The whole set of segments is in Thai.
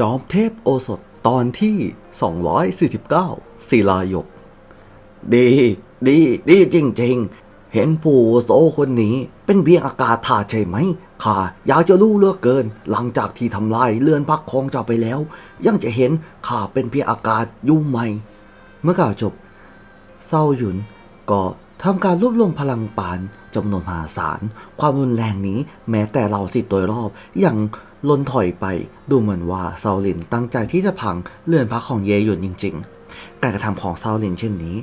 จอมเทพโอสถตอนที่ 249 ศิลายก ดี ดี ดีจริง ๆ เห็นผู้โสคนนี้เป็นเพียงอากาศธาตุใช่ไหมข้าอยากจะรู้เลือกเกิน หลังจากที่ทำลายเรือนพักของเจ้าไปแล้ว ยังจะเห็นข้าเป็นเพียงอากาศยุ่งไหมเมื่อกล่าวจบเศร้าหยุนก็ทำการรวบรวมพลังปานจำนวนมหาศาล ความรุนแรงนี้แม้แต่เราสิทธิ์โดยรอบยัง ลนถอยไป ดูเหมือนว่าซาลินตั้งใจที่จะพังเรือนพักของเยหยุนจริง ๆ การกระทำของซาลินเช่นนี้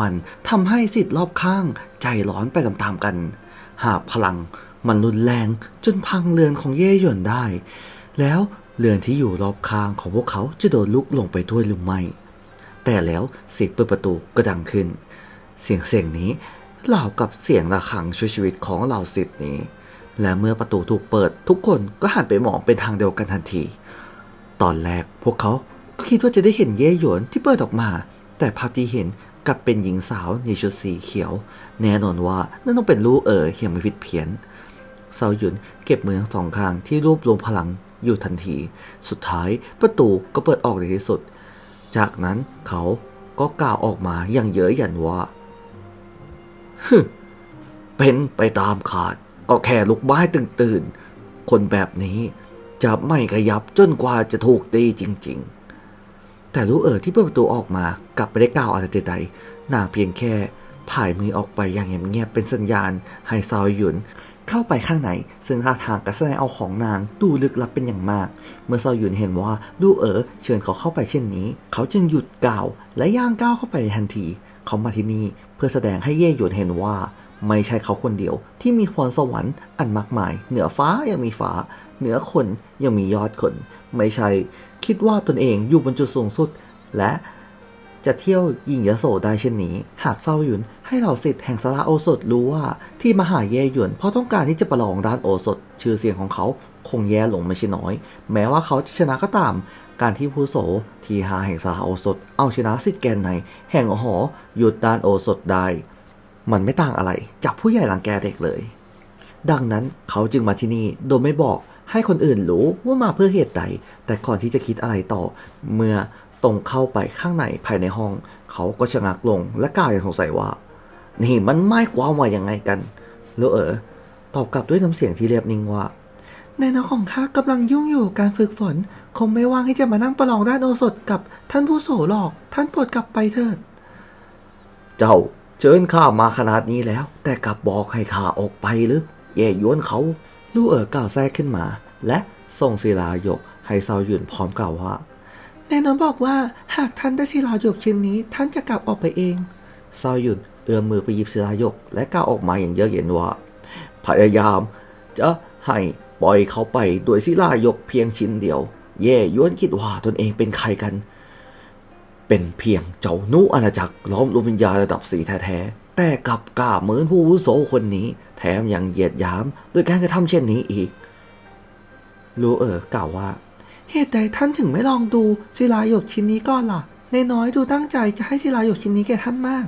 มันทำให้สิทธิ์รอบข้างใจร้อนไปตามๆกัน หากพลังมันรุนแรงจนพังเรือนของเย่หยวนได้ แล้วเรือนที่อยู่รอบข้างของพวกเขาจะโดนลุกลงไปด้วยหรือไม่ แต่แล้วเสียงเปิดประตูก็ดังขึ้น เสียงเสียงนี้เหล่ากับเสียงระฆังช่วยชีวิตของเหล่าสิทธิ์นี้ และเมื่อประตูถูกเปิดทุกคนก็หันไปมองเป็นทางเดียวกันทันที ตอนแรกพวกเขาก็คิดว่าจะได้เห็นเย่หยวนที่เปิดออกมา แต่ภาพที่เห็นกลับเป็นหญิงสาวในชุดสีเขียว แน่นอนว่านั่นต้องเป็นลูกเอ๋ออย่างไม่ผิดเพี้ยนเซาหยุนเก็บมือทั้งสองข้างที่รวบรวมพลังอยู่ทันที สุดท้ายประตูก็เปิดออกในที่สุด จากนั้นเขาก็กล่าวออกมาอย่างเย้ยหยันว่า เป็นไปตามขาด ก็แค่ลูกไม้ตึงตื่นๆ คนแบบนี้จะไม่ขยับจนกว่าจะถูกตีจริงๆ แต่ลูกเอ๋อที่เปิดประตูออกมากลับไม่ได้กล่าวอะไรใดๆนางเพียงแค่ผายมือออกไปอย่างเงียบๆเป็นสัญญาณให้ซาวหยุนเข้าไปข้างในซึ่งท่าทางการแสดงเอาของนางดูลึกลับเป็นอย่างมาก เมื่อซาวหยุนเห็นว่าดูเอ๋อเชิญเขาเข้าไปเช่นนี้ เขาจึงหยุดก้าวและย่างก้าวเข้าไปทันที เขามาที่นี่เพื่อแสดงให้เย่หยวนเห็นว่า ไม่ใช่เขาคนเดียวที่มีพรสวรรค์อันมากมาย เหนือฟ้ายังมีฟ้า เหนือคนยังมียอดคน ไม่ใช่คิดว่าตนเองอยู่บนจุดสูงสุด และจะเที่ยวยิงยโสได้เช่นนี้ หากเซาหยุนให้เหล่าสิทธิ์แห่งสาราโอสถรู้ว่าที่มหาเย่หยวนเพราะต้องการที่จะประลองด้านโอสถ ชื่อเสียงของเขาคงแย่ลงไม่ใช่น้อย แม้ว่าเขาจะชนะก็ตาม การที่ผู้โสทีหาแห่งสาราโอสถ เอาชนะสิทธิ์แกนในแห่งหอหยุดด้านโอสถได้ มันไม่ต่างอะไรจากผู้ใหญ่หลังแกเด็กเลย ดังนั้นเขาจึงมาที่นี่โดยไม่บอกให้คนอื่นรู้ว่ามาเพื่อเหตุใด แต่ก่อนที่จะคิดอะไรต่อ เมื่อตรงเข้าไปข้างในภายในห้อง เขาก็ชะงักลงและกล่าวอย่างสงสัยว่า นี่มันไม่ความว่ายังไงกันแล้วเออตอบกลับด้วยน้ำเสียงที่เรียบนิ่งว่าในน้องของข้ากำลังยุ่งอยู่กับการฝึกฝน คงไม่ว่างที่จะมานั่งประลองด้านโอสถกับท่านผู้โสหรอก ท่านโปรดกลับไปเถิด เจ้า เชิญข้ามาขนาดนี้แล้ว แต่กลับบอกให้ข้าออกไปหรือแย่ยวนเขาลู่เอ๋อกล่าวแทรกขึ้นมา และส่งศิลาหยกให้เซาหยุนพร้อมกล่าวว่าแน่นอนบอกว่าหากท่านได้ศิลาหยกชิ้นนี้ ท่านจะกลับออกไปเองเซาหยุนเอื้อมมือไปหยิบศิลาหยก และกล่าวออกมาอย่างเยือกเย็นว่าพยายาม จะให้ปล่อยเขาไปโดยศิลาหยกเพียงชิ้นเดียว เย่ยวนคิดว่าตนเองเป็นใครกัน เป็นเพียงเจ้านุอาณาจักรล้อมรวมวิญญาณระดับสีแท้ๆ แต่กับกล้าเหมือนผู้วุโสคนนี้ แถมยังเหยียดยามด้วยการกระทำเช่นนี้อีก รู้เออกล่าวว่า เหตุใดท่านถึงไม่ลองดูศิลาหยกชิ้นนี้ก่อนล่ะ ในน้อยดูตั้งใจจะให้ศิลาหยกชิ้นนี้แก่ท่านมาก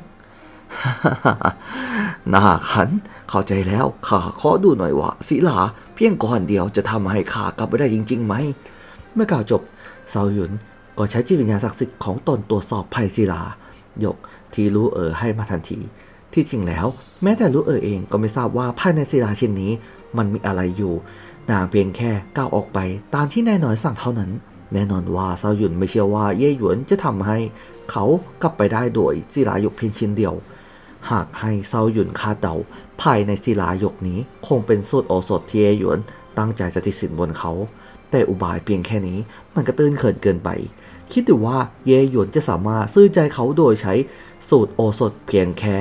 น่าขัน เข้าใจแล้วข้าขอดูหน่อยว่าศิลาเพียงก้อนเดียวจะทำให้ข้ากลับไปได้จริงๆไหม เมื่อกล่าวจบเซาหยุน ก็ใช้จิตวิญญาณศักดิ์สิทธิ์ของตนตรวจสอบภัยศิลาหยกที่รู้เอ๋อให้มาทันที ที่จริงแล้ว แม้แต่รู้เอ๋อเองก็ไม่ทราบว่าภายในศิลาชิ้นนี้ มันมีอะไรอยู่นางเพียงแค่ก้าวออกไปตามที่นายน้อยสั่งเท่านั้น แน่นอนว่าเซาหยุนไม่เชื่อว่าเย่หยวนจะทำให้ เขากลับไปได้โดยศิลาหยกเพียงชิ้นเดียว หากให้เซาหยุนคาดเดาภายในศิลาหยกนี้คงเป็นสูตรโอสถที่เย่หยวนตั้งใจจะติดสินบนเขา แต่อุบายเพียงแค่นี้มันก็ตื้นเขินเกินไป คิดดูว่าเยหยวนจะสามารถซื้อใจเขาโดยใช้สูตรโอสถเพียงแค่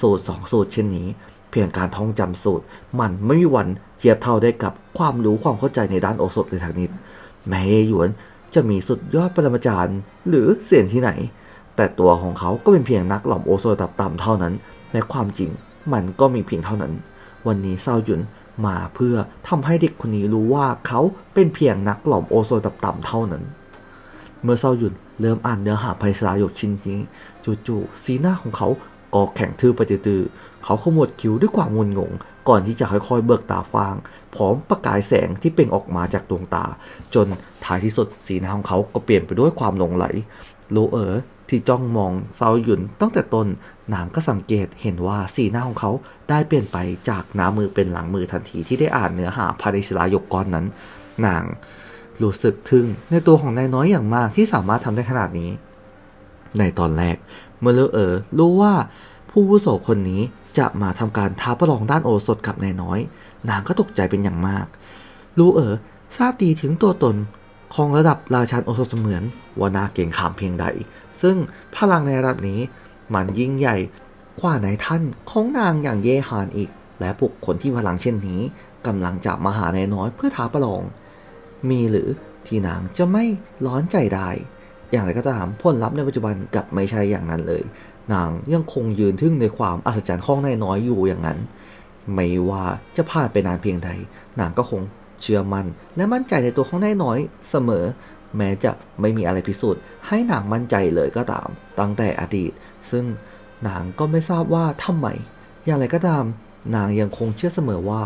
สูตรสองสูตรเช่นนี้ เพียงการท่องจำสูตร มันไม่มีวันเทียบเท่าได้กับความรู้ความเข้าใจในด้านโอสถเลยทางนิดแม้เยหยวนจะมีสุดยอดปรมาจารย์ หรือเสียนที่ไหน แต่ตัวของเขาก็เป็นเพียงนักหล่อมโอโซตับต่ำเท่านั้นและความจริงมันก็มีเพียงเท่านั้น วันนี้เซาหยุนมาเพื่อทำให้เด็กคนนี้รู้ว่าเขาเป็นเพียงนักหล่อมโอโซตับต่ำเท่านั้น เมื่อเซาหยุนเริ่มอ่านเนื้อหาไพศาหยกชิ้นนี้จู่ๆสีหน้าของเขาก็แข็งทื่อไปตื้อๆเขาขมวดคิ้วด้วยความงุนงง ก่อนที่จะค่อยๆเบิกตาฟาง พร้อมประกายแสงที่เปล่งออกมาจากดวงตา จนท้ายที่สุดสีหน้าของเขาก็เปลี่ยนไปด้วยความหลงไหลโลเอ๋อที่จ้องมองเซาหยุนตั้งแต่ต้นนางก็สังเกตเห็นว่าสีหน้าของเขาได้เปลี่ยนไปจากหน้ามือเป็นหลังมือทันทีที่ได้อ่านเนื้อหาภายในศิลายกก้อนนั้น นาง รู้สึกทึ่งในตัวของนายน้อยอย่างมากที่สามารถทำได้ขนาดนี้ ในตอนแรก เมื่อเลอเออรู้ว่าผู้วุโสคนนี้จะมาทำการท้าประลองด้านโอสถกับนายน้อย นางก็ตกใจเป็นอย่างมาก รู้เออทราบดีถึงตัวตนของระดับราชันโอสถเสมือนว่านาเก่งขามเพียงใด ซึ่งพลังในระดับนี้มันยิ่งใหญ่กว่าในท่านของนางอย่างเยฮานอีก และบุคคลที่พลังเช่นนี้กำลังจะมาหานายน้อยเพื่อท้าประลอง มีหรือที่นางจะไม่ร้อนใจได้ อย่างไรก็ตามผลลัพธ์ในปัจจุบันกลับไม่ใช่อย่างนั้นเลย นางยังคงยืนทึ่งในความอัศจรรย์ของนายน้อยอยู่อย่างนั้น ไม่ว่าจะผ่านไปนานเพียงใด นางก็คงเชื่อมั่นและมั่นใจในตัวของนายน้อยเสมอ แม้จะไม่มีอะไรพิสูจน์ ให้นางมั่นใจเลยก็ตาม ตั้งแต่อดีต ซึ่งนางก็ไม่ทราบว่าทำไม อย่างไรก็ตาม นางยังคงเชื่อเสมอว่า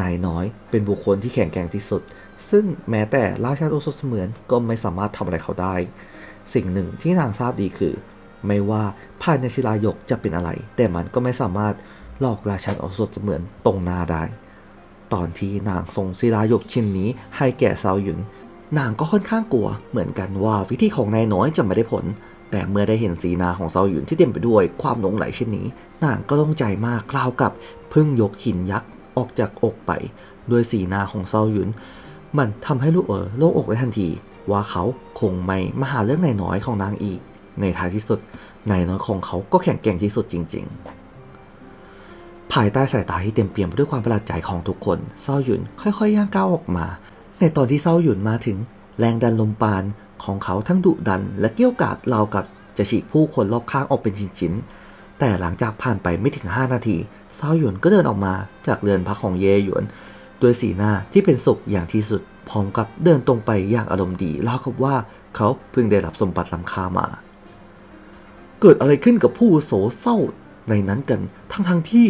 นายน้อย เป็นบุคคลที่แข็งแกร่งที่สุด ซึ่งแม้แต่ราชาโอสถเสมือนก็ไม่สามารถทำอะไรเขาได้ สิ่งหนึ่งที่นางทราบดีคือ ไม่ว่าภายในศิลายกจะเป็นอะไร แต่มันก็ไม่สามารถหลอกราชันโอสถเสมือนตรงหน้าได้ ตอนที่นางส่งศิลายกชิ้นนี้ให้แก่ซาวหยุนนางก็ค่อนข้างกลัว เหมือนกันว่าวิธีของนายน้อยจะไม่ได้ผล แต่เมื่อได้เห็นสีหนาของเซาหยุนที่เต็มไปด้วยความหลงไหลเช่นนี้ นางก็โล่งใจมากกล่าวกับเพึ่งยกหินยักษ์ ออกจากอกไป ด้วยสีหนาของเซาหยุน มันทำให้ลูกเอ๋อโล่งอกได้ทันที ว่าเขาคงไม่มาหาเรื่องนายน้อยของนางอีก ในท้ายที่สุดนายน้อยของเขาก็แข็งแกร่งที่สุดจริง ๆภายใต้สายตาที่เต็มเปี่ยมไปด้วยความประหลาดใจของทุกคน เซาหยุนค่อยๆย่างก้าวออกมา ในตอนที่เซาหยุนมาถึง แรงดันลมปานของเขาทั้งดุดัน และเกี้ยวกาดราวกับจะฉีกผู้คนรอบข้างออกเป็นชิ้นๆ แต่หลังจากผ่านไปไม่ถึง 5 นาที ซาหยุนก็เดินออกมาจากเรือนพักของเยหยวนด้วยสีหน้าที่เป็นสุขอย่างที่สุดพร้อมกับเดินตรงไปอย่างอารมณ์ดีราวกับว่าเขาเพิ่งได้รับสมบัติล้ำค่ามา เกิดอะไรขึ้นกับผู้โสเศร้าในนั้นกันทั้งๆทที่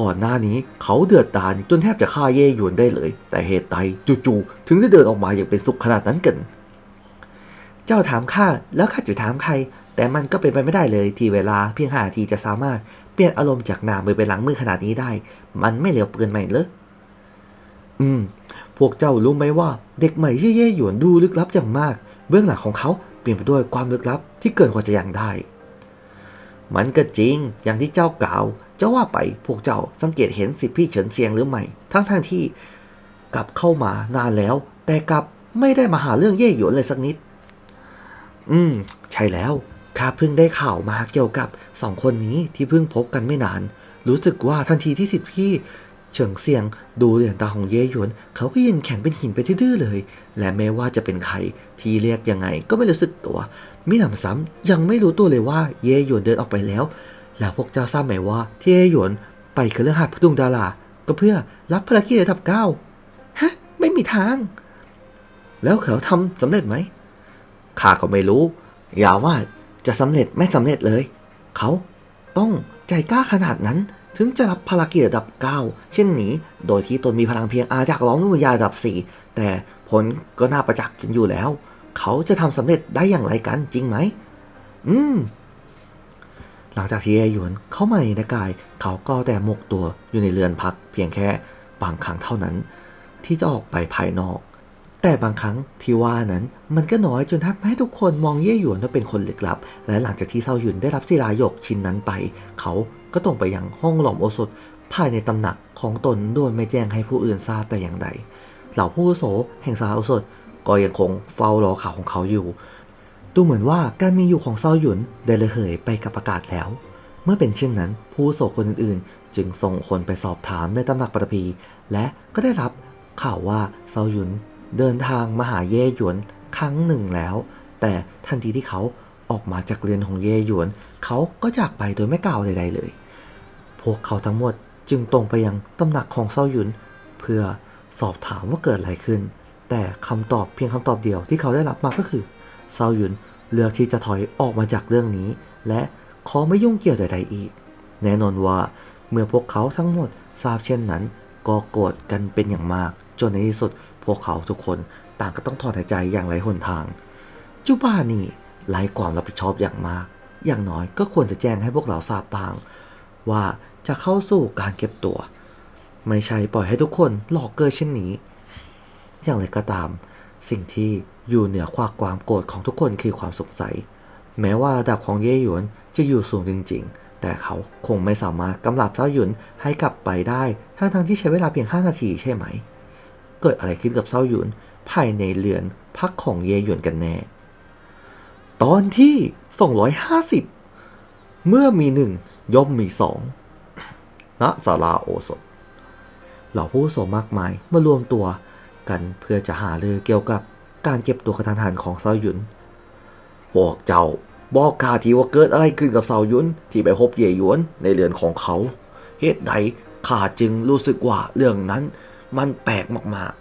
ก่อนหน้านี้เขาเดือดดานจนแทบจะฆ่าเย่หยวนได้เลย แต่เหตุใดจู่ๆถึงได้เดินออกมาอย่างเป็นสุขขนาดนั้นกัน เจ้าถามข้าแล้วข้าจะถามใคร แต่มันก็เป็นไปไม่ได้เลยที่เวลาเพียงห้านาทีจะสามารถเปลี่ยนอารมณ์จากหน้ามือเป็นหลังมือขนาดนี้ได้ มันไม่เหลียวเปลือนใหม่เลยอืม พวกเจ้ารู้ไหมว่า เด็กใหม่ที่เย่หยวนดูลึกลับอย่างมาก เบื้องหลังของเขาเปลี่ยนไปด้วยความลึกลับที่เกินกว่าจะยังได้ มันก็จริงอย่างที่เจ้ากล่าวเจ้าว่าไปพวกเจ้าสังเกตเห็นสิทธิพี่เฉินเซียงหรือไม่ทั้งทางๆที่กลับเข้ามานานแล้ว แต่กลับไม่ได้มาหาเรื่องเย่หยวนเลยสักนิด อืม ใช่แล้ว ข้าเพิ่งได้ข่าวมาเกี่ยวกับสองคนนี้ที่เพิ่งพบกันไม่นาน รู้สึกว่าทันทีที่สิทธิพี่ เฉิงเซียงดูเหรียญตาของเย่หยวน เขาก็ยืนแข็งเป็นหินไปทื่อเลย และแม้ว่าจะเป็นใครที่เรียกยังไงก็ไม่รู้สึกตัว มิหนำซ้ำยังไม่รู้ตัวเลยว่าเย่หยวนเดินออกไปแล้ว แล้วพวกเจ้าทราบไหมว่าที่เย่หยวนไปคือเรื่องหัดพดุงดาราก็เพื่อรับภารกิจระดับเก้าฮะ ไม่มีทาง แล้วเขาทำสำเร็จไหมข้าก็ไม่รู้ อย่าว่า จะสำเร็จไม่สำเร็จเลย เขาต้องใจกล้าขนาดนั้นถึงจะรับภารกิจระดับ 9 เช่นนี้ โดยที่ตนมีพลังเพียงอาจากร้องนุ่นยาระดับ 4 แต่ผลก็น่าประจักษ์กันอยู่แล้ว เขาจะทำสำเร็จได้อย่างไรกันจริงไหม อืม หลังจากที่เอหยวนเข้ามาในกาย เขาก็แต่หมกตัวอยู่ในเรือนพักเพียงแค่บางครั้งเท่านั้น ที่จะออกไปภายนอก แต่บางครั้งที่ว่านั้นมันก็น้อยจนทำให้ทุกคนมองเย่หยวนว่าเป็นคนลึกลับ และหลังจากที่เซาหยุนได้รับศิลาหยกชิ้นนั้นไป เขาก็ตรงไปยังห้องหลอมโอสถภายในตำหนักของตนโดยไม่แจ้งให้ผู้อื่นทราบแต่อย่างใด เหล่าผู้โสแห่งสาโอสถก็ยังคงเฝ้ารอข่าวของเขาอยู่ ดูเหมือนว่าการมีอยู่ของเซาหยุนได้ระเหยไปกับอากาศแล้ว เมื่อเป็นเช่นนั้น ผู้โสคนอื่นๆ จึงส่งคนไปสอบถามในตำหนักปฐพีและก็ได้รับข่าวว่าเซาหยุน เดินทางมาหาเย่หยวนครั้งหนึ่งแล้ว แต่ทันทีที่เขาออกมาจากเรือนของเย่หยวน เขาก็จากไปโดยไม่กล่าวใด ๆ เลย พวกเขาทั้งหมดจึงตรงไปยังตำหนักของเซาหยุน เพื่อสอบถามว่าเกิดอะไรขึ้น แต่คำตอบเพียงคำตอบเดียวที่เขาได้รับมาก็คือเซาหยุนเลือกที่จะถอยออกมาจากเรื่องนี้ และขอไม่ยุ่งเกี่ยวใดๆอีก แน่นอนว่าเมื่อพวกเขาทั้งหมดทราบเช่นนั้น ก็โกรธกันเป็นอย่างมาก จนในที่สุด พวกเขาทุกคนต่างก็ต้องถอนหายใจอย่างไร้หนทาง จูบ้านี่ไร้ความรับผิดชอบอย่างมาก อย่างน้อยก็ควรจะแจ้งให้พวกเราทราบบ้าง ว่าจะเข้าสู่การเก็บตัว ไม่ใช่ปล่อยให้ทุกคนหลอกเกอร์เช่นนี้ อย่างไรก็ตาม สิ่งที่อยู่เหนือความความโกรธของทุกคนคือความสงสัย แม้ว่าระดับของเย่หยวนจะอยู่สูงจริง ๆ แต่เขาคงไม่สามารถกำลับเจ้าหยุนให้กลับไปได้ ทั้งทงๆที่ใช้เวลาเพียง 5 นาทีใช่ไหม เกิดอะไรขึ้นกับเซาหยุนภายในเรือนพักของเย่หยวนกันแน่ ตอนที่ 250 เมื่อมีหนึ่งย่อมมีสองณศาลาโอสถ เหล่าผู้สมากมายมารวมตัวกันเพื่อจะหาเรือเกี่ยวกับการเก็บตัวกระทันหันของเซาหยุนพวกเจ้าบอกข้าทีว่าเกิดอะไรขึ้นกับเซาหยุนที่ไปพบเย่หยวนในเรือนของเขา เหตุใดข้าจึงรู้สึกว่าเรื่องนั้น มันแปลกมาก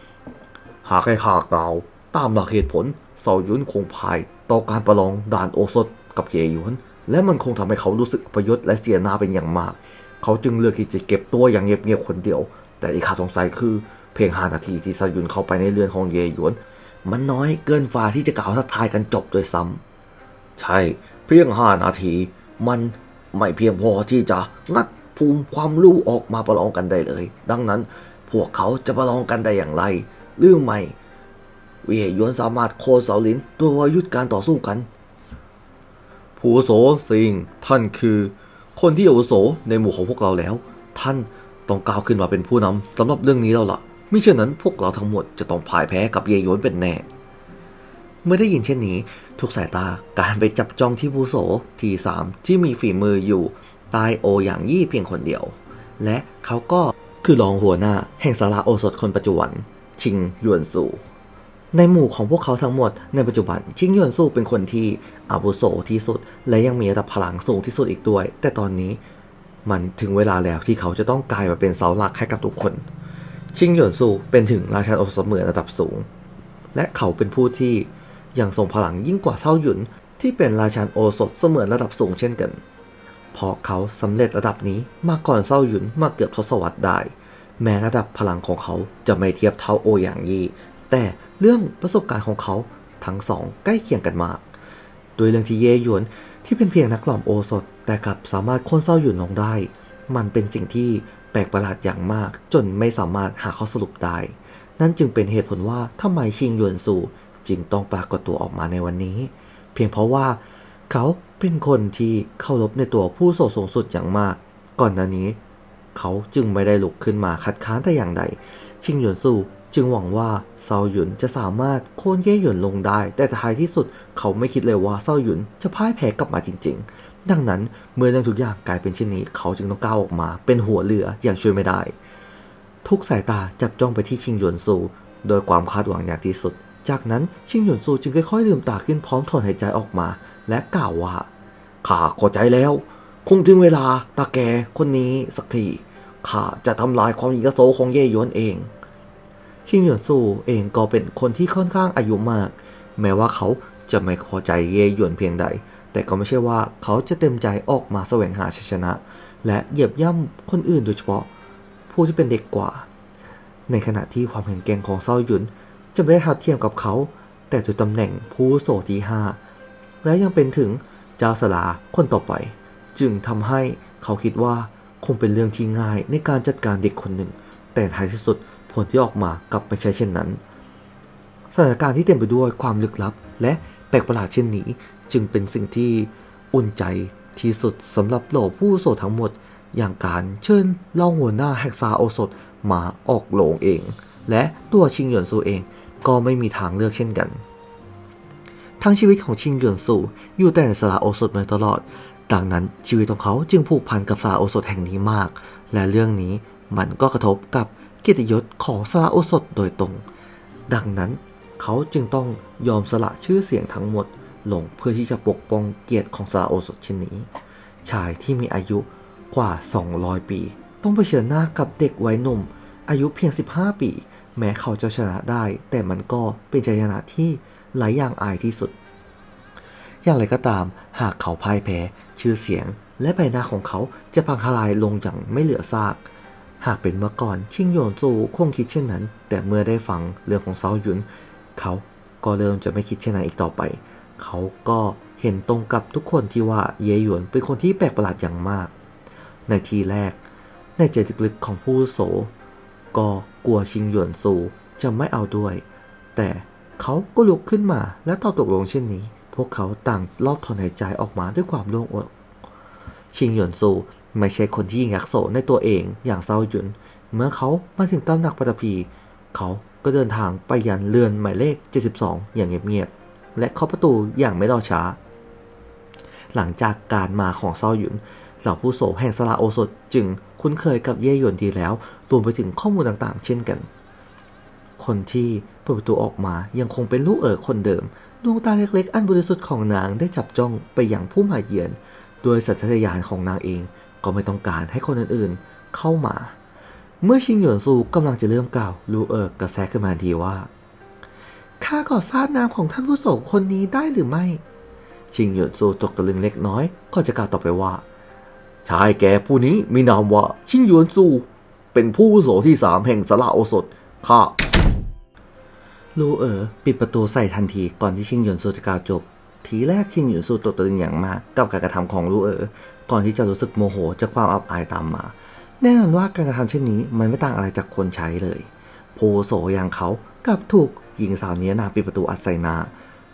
ๆ หากให้ข้ากล่าวตามหลักเหตุผลเซายุนคงพ่ายต่อการประลองด่านโอสถกับเยหยวน และมันคงทำให้เขารู้สึกอัปยศและเสียหน้าเป็นอย่างมาก เขาจึงเลือกที่จะเก็บตัวอย่างเงียบๆคนเดียว แต่ที่ข้าสงสัยคือเพียงห้านาทีที่เซายุนเข้าไปในเรือนของเยหยวน มันน้อยเกินฝ่าที่จะกล่าวทักทายกันจบโดยซ้ำใช่ เพียงห้านาที มันไม่เพียงพอที่จะงัด ภูมิความรู้ออกมาประลองกันได้เลย ดังนั้นพวกเขาจะประลองกันได้อย่างไรหรือไม่เวียยวนสามารถโคเสาลินตัววายุทธการต่อสู้กัน ผู้โสสิงท่านคือ คนที่อุโสในหมู่ของพวกเราแล้ว ท่านต้องก้าวขึ้นมาเป็นผู้นำสำหรับเรื่องนี้แล้วล่ะมิเช่นนั้นพวกเราทั้งหมดจะต้องพ่ายแพ้กับเยหยวนเป็นแน่ เมื่อได้ยินเช่นนี้ ทุกสายตาการไปจับจ้องที่ผู้โสทีสามที่มีฝีมืออยู่ ใต้โออย่างยี่เพียงคนเดียว และเขาก็คือรองหัวหน้าแห่งสาราโอสถคนปัจจุบัน ชิงหยวนสู่ ในหมู่ของพวกเขาทั้งหมดในปัจจุบัน ชิงหยวนสู่เป็นคนที่อาวุโสที่สุด และยังมีระดับพลังสูงที่สุดอีกด้วย แต่ตอนนี้มันถึงเวลาแล้วที่เขาจะต้องกลายมาเป็นเสาหลักให้กับทุกคน ชิงหยวนสู่เป็นถึงราชาโอสถเหมือนระดับสูง และเขาเป็นผู้ที่ยังทรงพลังยิ่งกว่าเซาหยุนที่เป็นราชาโอสถเสมือนระดับสูงเช่นกัน เพราะเขาสำเร็จระดับนี้มาก่อนเซาหยุนมาเกือบทศวรรษได้ แม้ระดับพลังของเขาจะไม่เทียบเท่าโออย่างยี่ แต่เรื่องประสบการณ์ของเขาทั้งสองใกล้เคียงกันมาก โดยเรื่องที่เยหยวนที่เป็นเพียงนักหล่อมโอสถ แต่กลับสามารถโค่นเศร้าหยุนลงได้ มันเป็นสิ่งที่แปลกประหลาดอย่างมาก จนไม่สามารถหาข้อสรุปได้ นั่นจึงเป็นเหตุผลว่าทำไมชิงหยวนสู่จึงต้องปรากฏตัวออกมาในวันนี้ เพียงเพราะว่า เขา เป็นคนที่เคารพในตัวผู้โสสูงสุดอย่างมาก ก่อนหน้านี้ เขาจึงไม่ได้ลุกขึ้นมาคัดค้านแต่อย่างใด ชิงหยวนสู่จึงหวังว่าเซาหยุนจะสามารถโค่นเย่หยวนลงได้ แต่ท้ายที่สุดเขาไม่คิดเลยว่าเซาหยุนจะพ่ายแพ้กลับมาจริง ๆ ดังนั้นเมื่อเรื่องทุกอย่างกลายเป็นเช่นนี้ เขาจึงต้องก้าวออกมา เป็นหัวเรืออย่างช่วยไม่ได้ ทุกสายตาจับจ้องไปที่ชิงหยวนซู โดยความคาดหวังอย่างที่สุด จากนั้นชิงหยวนซูจึงค่อยๆลืมตาขึ้นพร้อมถอนหายใจออกมา และกล่าวว่า ข้าเข้าใจแล้ว คงถึงเวลาตาแกคนนี้สักทีข้าจะทำลายความยิ่งโสของเย่หยวนเอง ชิงหยวนซูเองก็เป็นคนที่ค่อนข้างอายุมาก แม้ว่าเขาจะไม่พอใจเย่หยวนเพียงใด แต่ก็ไม่ใช่ว่าเขาจะเต็มใจออกมาแสวงหาชัยชนะ และเหยียบย่ำคนอื่นโดยเฉพาะ ผู้ที่เป็นเด็กกว่า ในขณะที่ความแข็งแกร่งของเซาหยุนจะไม่ได้ทัดเทียมกับเขา แต่ด้วยตำแหน่งผู้โสที่ห้าและยังเป็นถึง เจ้าสลาคนต่อไป จึงทำให้เขาคิดว่าคงเป็นเรื่องที่ง่ายในการจัดการเด็กคนหนึ่ง แต่ท้ายที่สุดผลที่ออกมากลับไม่ใช่เช่นนั้น สถานการณ์ที่เต็มไปด้วยความลึกลับ และแปลกประหลาดเช่นนี้ จึงเป็นสิ่งที่อุ่นใจที่สุดสำหรับเหล่าผู้โสดทั้งหมด อย่างการเชิญเล่าหัวหน้าแฮกซาโอสถมาออกโลงเอง และตัวชิงหยวนซูเองก็ไม่มีทางเลือกเช่นกัน ทั้งชีวิตของชิงหยวนซูอยู่แต่ในสลาโอสถมาตลอด ดังนั้นชีวิตของเขาจึงผูกพันกับสลาโอสถแห่งนี้มาก และเรื่องนี้มันก็กระทบกับกียรติยศของสลาโอสถโดยตรง ดังนั้นเขาจึงต้องยอมสละชื่อเสียงทั้งหมดลงเพื่อที่จะปกป้องเกียรติของสลาโอสถเช่นนี้ ชายที่มีอายุกว่า 200 ปี ต้องเผชิญหน้ากับเด็กวัยหนุ่ม อายุเพียง 15 ปี แม้เขาจะชนะได้ แต่มันก็เป็นชัยชนะที่ หลายอย่างอายที่สุด อย่างไรก็ตาม หากเขาพ่ายแพ้ ชื่อเสียง และใบหน้าของเขาจะพังทลายลงอย่างไม่เหลือซาก หากเป็นเมื่อก่อนชิงหยวนซูคงคิดเช่นนั้น แต่เมื่อได้ฟังเรื่องของเซาหยุน เขาก็เริ่มจะไม่คิดเช่นนั้นอีกต่อไป เขาก็เห็นตรงกับทุกคนที่ว่าเยหยวนเป็นคนที่แปลกประหลาดอย่างมาก ในทีแรก ในใจลึกๆของผู้โส ก็กลัวชิงหยวนซูจะไม่เอาด้วย แต่ เขาก็ลุกขึ้นมาและตอบตกลงเช่นนี้ พวกเขาต่างรอบถอนหายใจออกมาด้วยความโล่งอกชิงหยวนซูไม่ใช่คนที่ยิ่งยักษ์โสในตัวเองอย่างเซาหยุน เมื่อเขามาถึงตำหนักปัตภีเขาก็เดินทางไปยันเรือนหมายเลข 72 อย่างเงียบๆและเคาะประตูอย่างไม่รอช้า หลังจากการมาของเซาหยุนเหล่าผู้โสแห่งสลาโอสถจึงคุ้นเคยกับเย่หยวนดีแล้วรวมไปถึงข้อมูลต่างๆ เช่นกัน คนที่เปิดประตูออกมายังคงเป็นลูกเอ๋อคนเดิม ดวงตาเล็กๆ อันบริสุทธิ์ของนางได้จับจ้องไปอย่างผู้มาเยือน โดยสัญชาตญาณของนางเองก็ไม่ต้องการให้คนอื่นๆเข้ามา เมื่อชิงหยวนซูกำลังจะเริ่มกล่าวลูเอิร์กระแซกขึ้นมาทันทีว่าข้าขอทราบนามของท่านผู้โสคนนี้ได้หรือไม่ ชิงหยวนซูตกตะลึงเล็กน้อยก็จะกล่าวต่อไปว่าชายแก่ผู้นี้มีนามว่าชิงหยวนซู เป็นผู้โสที่สามแห่งสละโอสถข้า ลูเอ๋อปิดประตูใส่ทันทีก่อนที่ชิงหยวนซูจะกล่าวจบ ทีแรกชิงหยวนซูตกตะลึงอย่างมากกับการกระทำของลูเอ๋อก่อนที่จะรู้สึกโมโหจากความอับอายตามมา แน่นอนว่าการกระทำเช่นนี้มันไม่ต่างอะไรจากคนใช้เลยผู้อาวุโสอย่างเขากับถูกหญิงสาวเนี้ยนาปิดประตูอัดใส่นา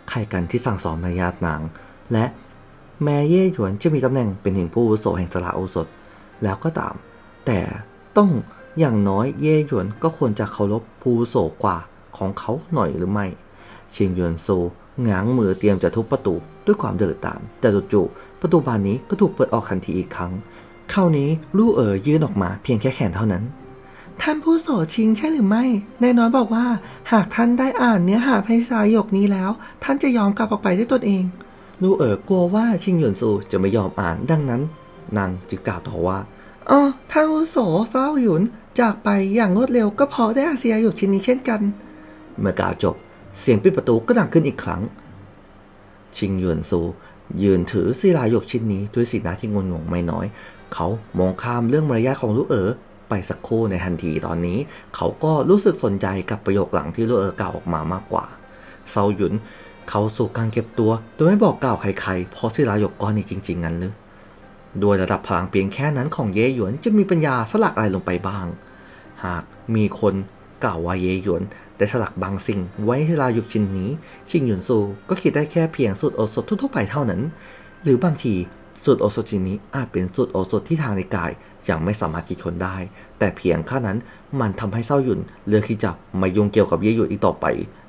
ใครกันที่สั่งสอนมารยาทนาง และแม้เย่หยวนจะมีตำแหน่งเป็นถึงผู้วุโสแห่งสละโอสถ แล้วก็ตาม แต่ต้องอย่างน้อยเย่หยวนก็ควรจะเคารพผู้วุโสกว่า ของเขาหน่อยหรือไม่เชียงยวนซูง้างมือเตรียมจะทุบประตูด้วยความเดือดดาลแต่จู่ๆประตูบานนี้ก็ถูกเปิดออกทันทีอีกครั้งคราวนี้ลู่เอ๋อยื่นออกมาเพียงแค่แขนเท่านั้น ท่านผู้โสชิงใช่หรือไม่นายน้อยบอกว่า หากท่านได้อ่านเนื้อหาในสายกนี้แล้ว ท่านจะยอมกลับออกไปด้วยตนเองลู่เอ๋อกลัวว่าชิงหยวนซูจะไม่ยอมอ่านดังนั้น นางจึงกล่าวต่อว่าอ๋อท่านผู้โสเฝ้าหยุนจากไปอย่างรวดเร็วก็เพอได้อาเซียหยกชิ้นนี้เช่นกัน เมื่อกล่าวจบ เสียงปิดประตูก็ดังขึ้นอีกครั้ง ชิงหยวนซู ยืนถือศิลายกชิ้นนี้ด้วยสีหน้าที่งุนงงไม่น้อย เขามองข้ามเรื่องมารยาทของลูกเอ๋อไปสักครู่ในทันทีตอนนี้ เขาก็รู้สึกสนใจกับประโยคหลังที่ลูกเอ๋อกล่าวออกมามากกว่าเซาหยุนเขาสู่การเก็บตัวโดยไม่บอกกล่าวใครๆ เพราะศิลายกก้อนนี้จริง ๆ งั้นหรือโดยระดับพลังเพียงแค่นั้นของเย่หยวนจะมีปัญญาสลักอะไรลงไปบ้าง หากมีคนกล่าวว่าเย่หยวน ได้สลักบางสิ่งไว้ให้ลายุกชิ้นนี้ชิงหยวนซูก็คิดได้แค่เพียงสูตรโอสถทั่วๆไปเท่านั้น หรือบางทีสูตรโอสถชิ้นนี้อาจเป็นสูตรโอสถที่ทางในกายยังไม่สามารถคิดคนได้ แต่เพียงแค่นั้นมันทำให้เศร้าหยุนเลือกที่จะไม่ยุ่งเกี่ยวกับเย่หยวนอีกต่อไป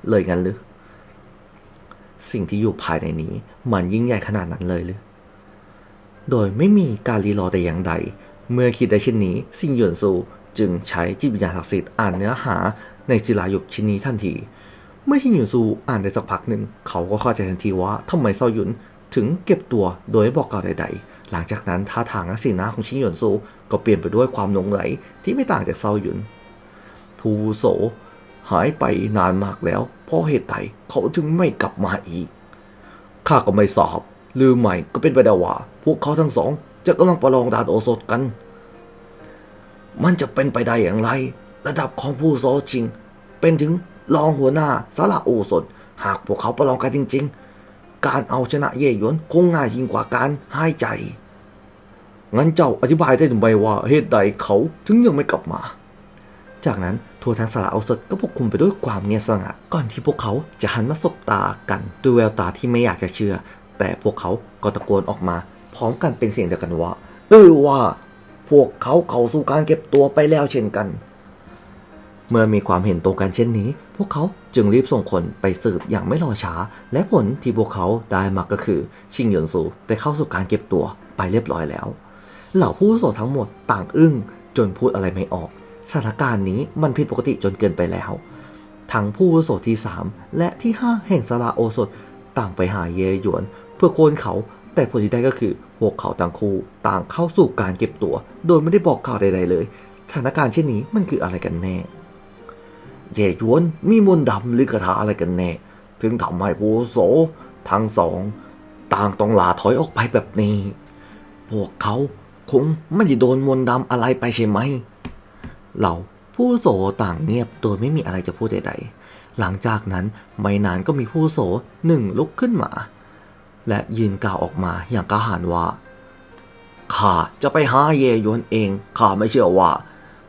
เลยงั้นหรือสิ่งที่อยู่ภายในนี้ มันยิ่งใหญ่ขนาดนั้นเลยหรือโดยไม่มีการรีรอแต่อย่างใด เมื่อคิดได้เช่นนี้ซิงหยวนซูจึงใช้จิตวิญญาณศักดิ์สิทธิ์อ่านเนื้อหา ในศิลาหยกชิ้นนี้ทันที เมื่อชิงหยวนซูอ่านได้สักพักหนึ่ง เขาก็เข้าใจทันทีว่าทำไมเซาหยุนถึงเก็บตัวโดยไม่บอกกล่าวใด ๆ หลังจากนั้นท่าทางและสีหน้าของชิงหยวนซูก็เปลี่ยนไปด้วยความหลงไหลที่ไม่ต่างจากเซาหยุนผู้โสหายไปนานมากแล้ว เพราะเหตุใดเขาถึงไม่กลับมาอีก ข้าก็ไม่ทราบหรือไม่ก็เป็นไปได้ว่า พวกเขาทั้งสอง จะกำลังประลองดานโอสถกัน มันจะเป็นไปได้อย่างไร ระดับของผู้โซชิง เป็นถึงรองหัวหน้าสาระโอสถ หากพวกเขาประลองกันจริง ๆ การเอาชนะเย่หยวนคงง่ายยิ่งกว่าการใหายใจ งั้นเจ้าอธิบายได้หรือไม่ว่าเหตุใดเขาถึงยังไม่กลับมา จากนั้นทัวร์ทางสาระโอสถก็ปกคลุมไปด้วยความเงียบสงัดก่อนที่พวกเขาจะหันมาสบตากันด้วยแววตาที่ไม่อยากจะเชื่อ แต่พวกเขาก็ตะโกนออกมา พร้อมกันเป็นเสียงเดียวกันว่าเออว่า พวกเขาเข้าสู่การเก็บตัวไปแล้วเช่นกัน เมื่อมีความเห็นตรงกันเช่นนี้ พวกเขาจึงรีบส่งคนไปสืบอย่างไม่รอช้า และผลที่พวกเขาได้มาก็คือ ชิงหยวนซูได้เข้าสู่การเก็บตัวไปเรียบร้อยแล้ว เหล่าผู้โสทั้งหมดต่างอึ้งจนพูดอะไรไม่ออก สถานการณ์นี้มันผิดปกติจนเกินไปแล้ว ทั้งผู้วโสที่ 3 และที่ 5 แห่งสลาโอสถต่างไปหาเยหยวน เพื่อโค่นเขา แต่ผลที่ได้ก็คือพวกเขาต่างคู่ต่างเข้าสู่การเก็บตัว โดยไม่ได้บอกข่าวใดๆเลย สถานการณ์เช่นนี้มันคืออะไรกันแน่ เย่หยวนมีมนต์ดำหรือคาถาอะไรกันแน่ ถึงทำให้ผู้โสทั้งสอง ต่างต้องลาถอยออกไปแบบนี้ พวกเขาคงไม่ได้โดนมนต์ดำอะไรไปใช่ไหม เราผู้โสต่างเงียบโดยไม่มีอะไรจะพูดใดๆ หลังจากนั้นไม่นานก็มีผู้โสหนึ่งลุกขึ้นมา และยืนกล่าวออกมาอย่างกล้าหาญว่าข้าจะไปหาเยยวนเองข้าไม่เชื่อว่า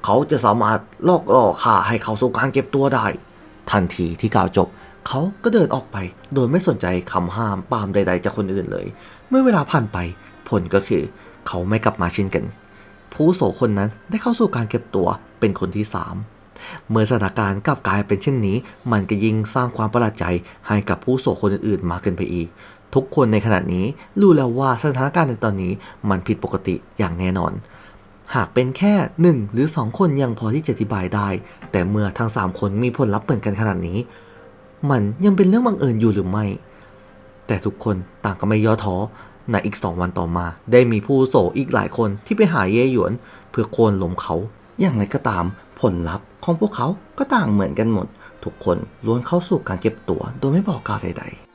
เขาจะสามารถลอกล่อข้าให้เขาสู่การเก็บตัวได้ ทันทีที่กล่าวจบ เขาก็เดินออกไป โดยไม่สนใจคำห้ามปามใด ๆ จากคนอื่นเลย เมื่อเวลาผ่านไป ผลก็คือ เขาไม่กลับมาเช่นกัน ผู้โสคนนั้นได้เข้าสู่การเก็บตัวเป็นคนที่สามเมื่อสถานการณ์กลับกลายเป็นเช่นนี้ มันก็ยิ่งสร้างความประหลาดใจให้กับผู้โสคนอื่นๆมากเกินไปอีก ทุกคนในขณะนี้รู้แล้วว่าสถานการณ์ในตอนนี้มันผิดปกติอย่างแน่นอน หากเป็นแค่หนึ่งหรือสองคนยังพอที่จะอธิบายได้ แต่เมื่อทั้งสามคนมีผลลัพธ์เหมือนกันขนาดนี้ มันยังเป็นเรื่องบังเอิญอยู่หรือไม่ แต่ทุกคนต่างก็ไม่ย่อท้อในอีกสองวันต่อมา ได้มีผู้โสอีกหลายคนที่ไปหาเย่หยวน เพื่อโค่นล้มเขา อย่างไรก็ตามผลลัพธ์ของพวกเขาก็ต่างเหมือนกันหมด ทุกคนล้วนเข้าสู่การเก็บตัวโดยไม่บอกกล่าวใดๆ